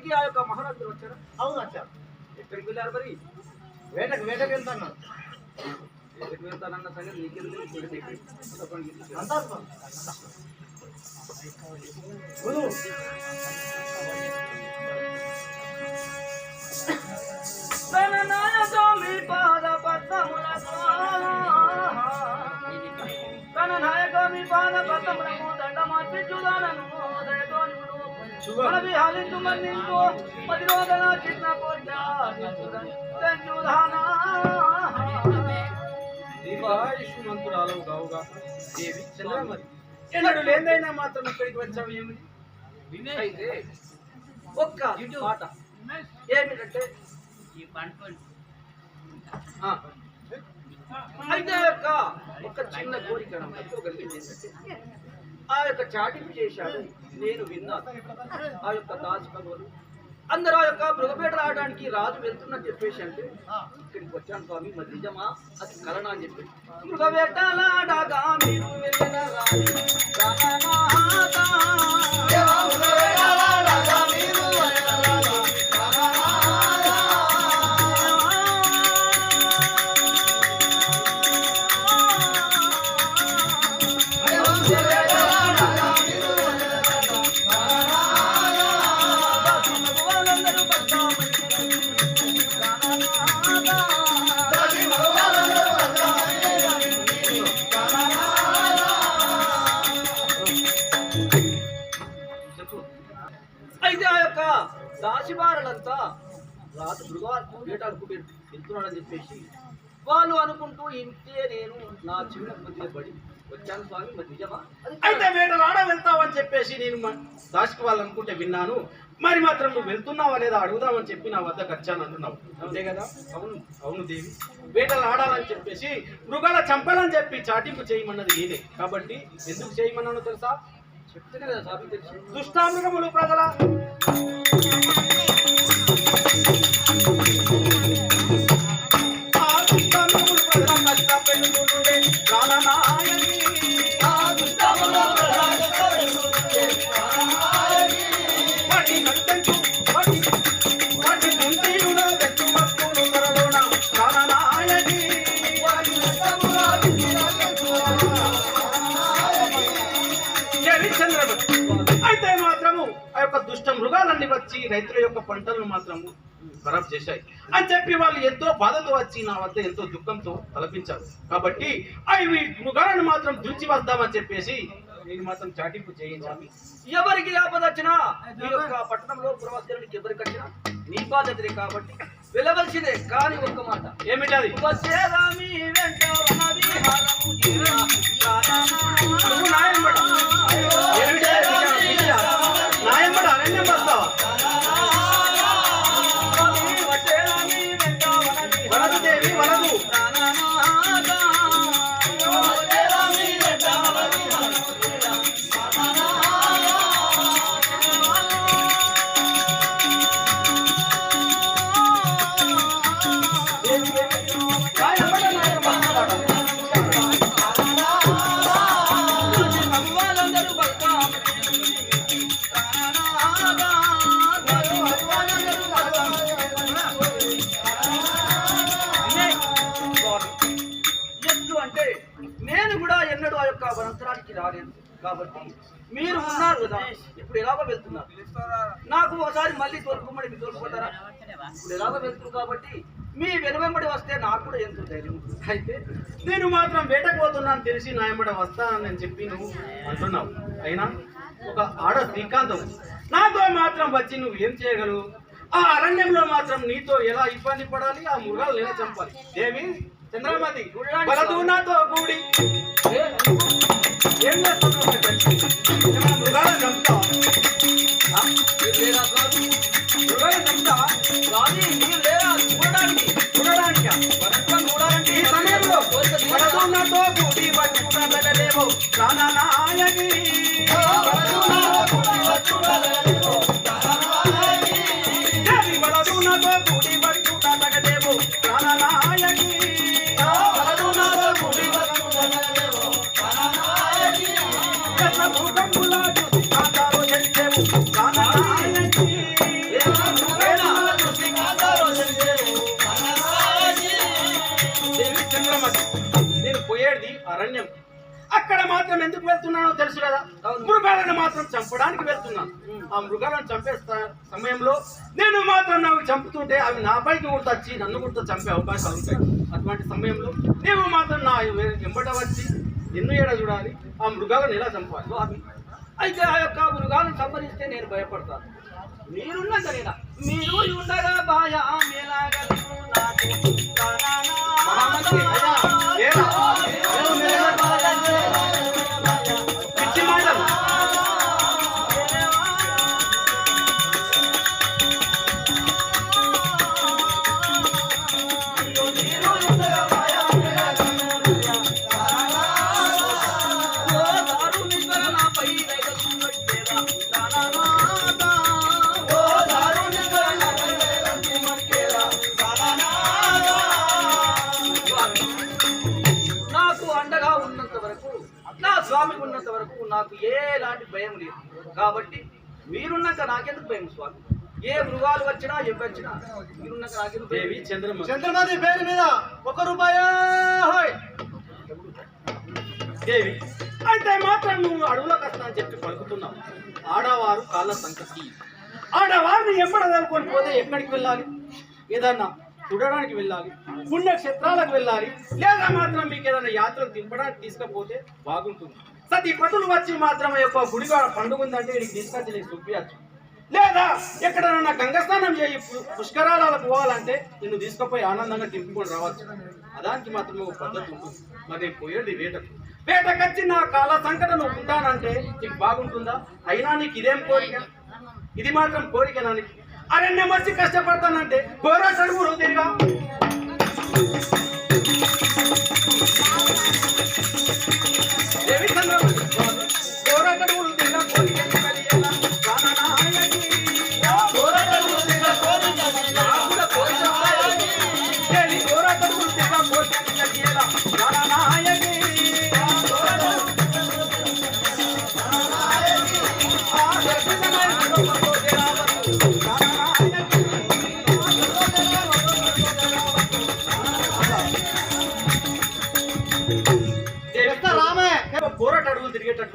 ఇక్కడికి ఆ యొక్క మహారాజు వచ్చారా? అవును వచ్చారు. ఎక్కడికి వెళ్ళారు మరి? వేటకు వేటకు వెళ్తాను. ఎక్కడికి వెళ్తానన్న సంగతి నీకెందుకు. అంతా గురు. తన మనవి హాలిందు మన్నింపు చిన్న దేవి చంద్రమరి ఎన్నడు లేదైనా మాత్రం ఇక్కడికి వచ్చావు ఏమిటి? అయితే ఒక్క మాట. ఏమిటంటే? ఆ. అయితే యొక్క ఒక చిన్న కోరిక నా మనసులో కలిగింది ఏంటంటే, ఆ యొక్క చాటింపు చేశాడు. నేను విన్నాను. ఆ యొక్క దాచుకలు అందరూ ఆ యొక్క మృగపేట రావడానికి రాజు వెళ్తున్నట్టు చెప్పేసి అంటే ఇక్కడికి వచ్చాను స్వామి మరి నిజమా? అది కలనా? అని చెప్పి. మృగవేటలాడగా మీరు వెళ్ళిన రాణి వెళ్తున్నాడని చెప్పేసి వాళ్ళు అనుకుంటూ ఇంతే నేను నా చిన్న కొద్దిగా పడి వచ్చాను స్వామి మరి నిజమా? అయితే వేటలాడ వెళ్తావని చెప్పేసి నేను దాచుకు వాళ్ళు అనుకుంటే విన్నాను. మరి మాత్రం నువ్వు వెళ్తున్నావా లేదా అడుగుదామని చెప్పి నా వద్దకు వచ్చాను అంటున్నావు. అంతే కదా? అవును అవును దేవి. వేటలు ఆడాలని చెప్పేసి మృగాల చంపాలని చెప్పి చాటింపు చేయమన్నది నేనే. కాబట్టి ఎందుకు చేయమన్నానో తెలుసా? చెప్తేనే కదా తెలుసు దుష్టామృగములు ప్రజల యొక్క దుష్ట మృగాలన్నీ వచ్చి రైతుల యొక్క పంటలను మాత్రము ఖరాబ్ చేశాయి అని చెప్పి వాళ్ళు ఎంతో బాధతో వచ్చి నా వద్ద ఎంతో దుఃఖంతో తలపించారు కాబట్టి అవి మృగాలను మాత్రం దుంచి వద్దామని చెప్పేసి నేను మాత్రం చాటింపు చేయించాలి ఎవరికి ఆపద వచ్చినా ఈ యొక్క పట్టణంలో పురవస్థలకు ఎవరికి వచ్చినా నీ బాధ్యతలే కాబట్టి వెళ్ళవలసిందే కానీ ఒక్క మాట ఏమిటది వెంట ఏమిటి అది? విద్య. నాయమ్మడ అరణ్యం ఆ యొక్క వనంతరానికి రాలేదు. కాబట్టి మీరు ఉన్నారు కదా ఇప్పుడు ఎలాగో వెళ్తున్నారు. నాకు ఒకసారి మళ్ళీ తోలుకోమని మీరు తోలుకుంటారా ఇప్పుడు ఎలాగో వెళ్తున్నారు కాబట్టి మీ వెనువెంబడి వస్తే నాకు కూడా ఎంత ధైర్యం అయితే నేను మాత్రం వేటకు పోతున్నాను తెలిసి నాయమ్మడ వస్తానని చెప్పి నువ్వు అంటున్నావు. అయినా ఒక ఆడ శ్రీకాంతం నాతో మాత్రం వచ్చి నువ్వు ఏం చేయగలవు? ఆ అరణ్యంలో మాత్రం నీతో ఎలా ఇబ్బంది పడాలి? ఆ మృగాలు ఎలా చంపాలి? దేవి చంద్రమతి బలదు నాతో కూడి ఏ, చేస్తున్నావు లేరా కాదు? మృగాలు చంపుతావా? రాజీ, మీరు లేరా చూడడానికి చూడడానికా? వనంతం చూడాలంటే ఈ సమయంలో కోరిక తీరదా? బలదు నాతో కూడి పట్టుకున్నదలేమో ప్రాణనాయకి నేను పోయేది అరణ్యం అక్కడ మాత్రం ఎందుకు వెళ్తున్నానో తెలుసు కదా మృగాలను మాత్రం చంపడానికి వెళ్తున్నాను ఆ మృగాలను చంపే సమయంలో నేను మాత్రం నాకు చంపుతుంటే అవి నా పైకి గుర్తొచ్చి నన్ను గుర్తు చంపే అవకాశాలు ఉంటాయి అటువంటి సమయంలో నేను మాత్రం నా ఎంబట వచ్చి ఎన్ను ఏడా చూడాలి ఆ మృగాలను ఎలా చంపాలో? అవి అయితే ఆ యొక్క మృగాలను సంహరిస్తే నేను భయపడతాను. మీరున్నాక నేనా మీరు ఉండగా బాయా స్వామి ఉన్నంత వరకు నాకు ఎలాంటి భయం లేదు. కాబట్టి మీరున్నాక నాకెందుకు భయం స్వామి? ఏ మృగాలు వచ్చినా ఎవి వచ్చినా మీరున్నాక నాకెందుకు? దేవి చంద్రమ చంద్రమతి పేరు మీద ఒక రూపాయ. దేవి అయితే మాత్రం నువ్వు అడవులకు వస్తా అని చెప్పి పలుకుతున్నావు. ఆడవారు కాళ్ళ సంకటి ఆడవారిని ఎంబడదలుకొని పోతే ఎక్కడికి వెళ్ళాలి? ఏదన్నా చూడడానికి వెళ్ళాలి పుణ్యక్షేత్రాలకు వెళ్ళాలి లేదా మాత్రం మీకు ఏదైనా యాత్రలు దింపడానికి తీసుకపోతే బాగుంటుంది. సతీ పతులు వచ్చి మాత్రం యొక్క గుడిగా పండుగ ఉందంటే వీడికి తీసుకొచ్చి నీకు చూపించచ్చు లేదా ఎక్కడైనా గంగస్నానం చేయి పుష్కరాలకు పోవాలంటే నిన్ను తీసుకుపోయి ఆనందంగా తింపుకొని రావచ్చు. అదానికి మాత్రమే ఒక పద్ధతి ఉంటుంది. మరి నేను పోయేది వేటకు. వేటకొచ్చి నా కాల సంకట నువ్వు ఉంటానంటే నీకు బాగుంటుందా? అయినా నీకు ఇదేం కోరిక? ఇది మాత్రం కోరిక నానికి అరణ్యం వచ్చి కష్టపడతానంటే ఘోర చడుగురు తిరిగా.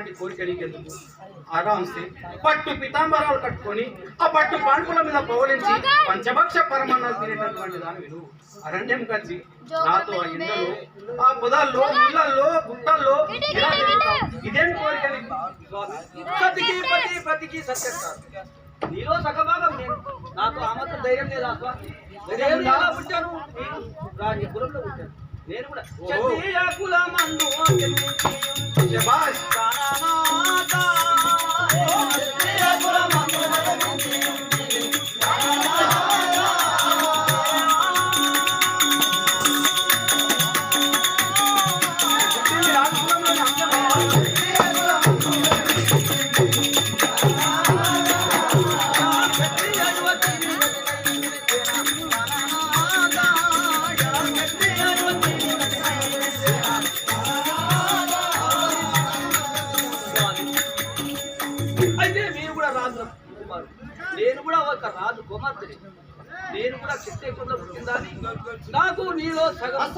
అడుగులు తిరిగేటటువంటి కోరిక నీకెందుకు ఆరాంసే పట్టు పితాంబరాలు కట్టుకొని ఆ పట్టు పాన్పుల మీద పౌలించి పంచభక్ష పరమాన్నాలు తినేటటువంటి దాని విను అరణ్యం కచ్చి నాతో ఆ ఎండలో ఆ పొదాల్లో ముళ్ళల్లో గుట్టల్లో ఇదేం కోరిక నీకు? స్వామి, సతికి పతి నీలో సగభాగం నేను. నాకు ఆ మాత్రం ధైర్యం లేదా? ధైర్యం నేను ఎలా పుట్టాను. నేను రాజపురంలో పుట్టాను. నేను కూడా. క్షత్రియ కులమందు జన్మించి ఒక రాజు కుమార్తెని నేను కూడా చిత్తేకుండా పుట్టిందని. నాకు నీలో సగం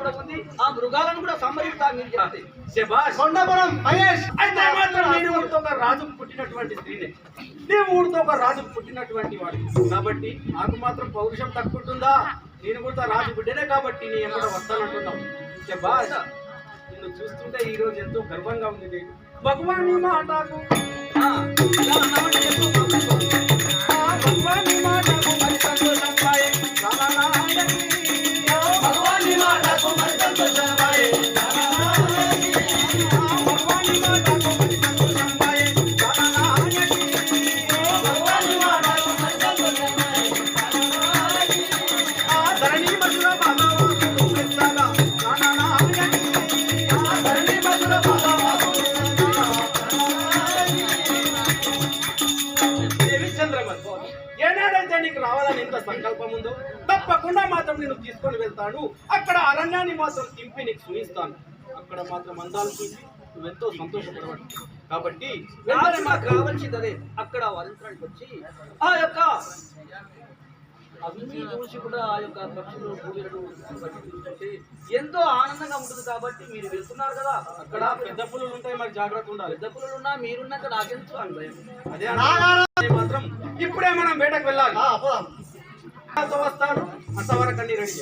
కూడా ఉంది ఆ మృగాలను కూడా సంహరిస్తా మీరు చెప్తే శభాష్. కొండపురం మహేష్. అయితే మాత్రం నేను ఊరితో ఒక రాజుకు పుట్టినటువంటి స్త్రీనే. నీవు ఊరితో ఒక రాజుకు పుట్టినటువంటి వాడు కాబట్టి నాకు మాత్రం పౌరుషం తక్కువ నేను కూడా రాజు బిడ్డనే కాబట్టి నీ ఎమ్మట వస్తానంటున్నావు? శభాష్. నిన్ను చూస్తుంటే ఈ రోజు ఎంతో గర్వంగా ఉంది. భగవాన్ మాటకు ఏనాడైతే నీకు రావాలని ఎంత సంకల్పం ఉందో తప్పకుండా మాత్రం నేను తీసుకొని వెళ్తాను. అక్కడ అరణ్యాన్ని మాత్రం తింపి నీకు చూపిస్తాను. అక్కడ మాత్రం అందాలు చూసి నువ్వెంతో సంతోషపడవచ్చు కాబట్టి నాకు వెంటనే నాకు కావలసింది. అదే అక్కడ వరించడానికి వచ్చి ఆ యొక్క అభివృద్ధి చూసి కూడా ఆ యొక్క పక్షులు చూస్తుంటే ఎంతో ఆనందంగా ఉంటుంది కాబట్టి మీరు వెళ్తున్నారు కదా. అక్కడ పెద్ద పులులు ఉంటాయి మరి జాగ్రత్త ఉండాలి. పెద్ద పుల్లలు ఉన్నా మీరున్నాక నాకెందుకు అని భయం అదే మాత్రం ఇప్పుడే మనం వేటకు వెళ్ళాలి. వస్తాడు అంతవరకు అన్ని రెడీ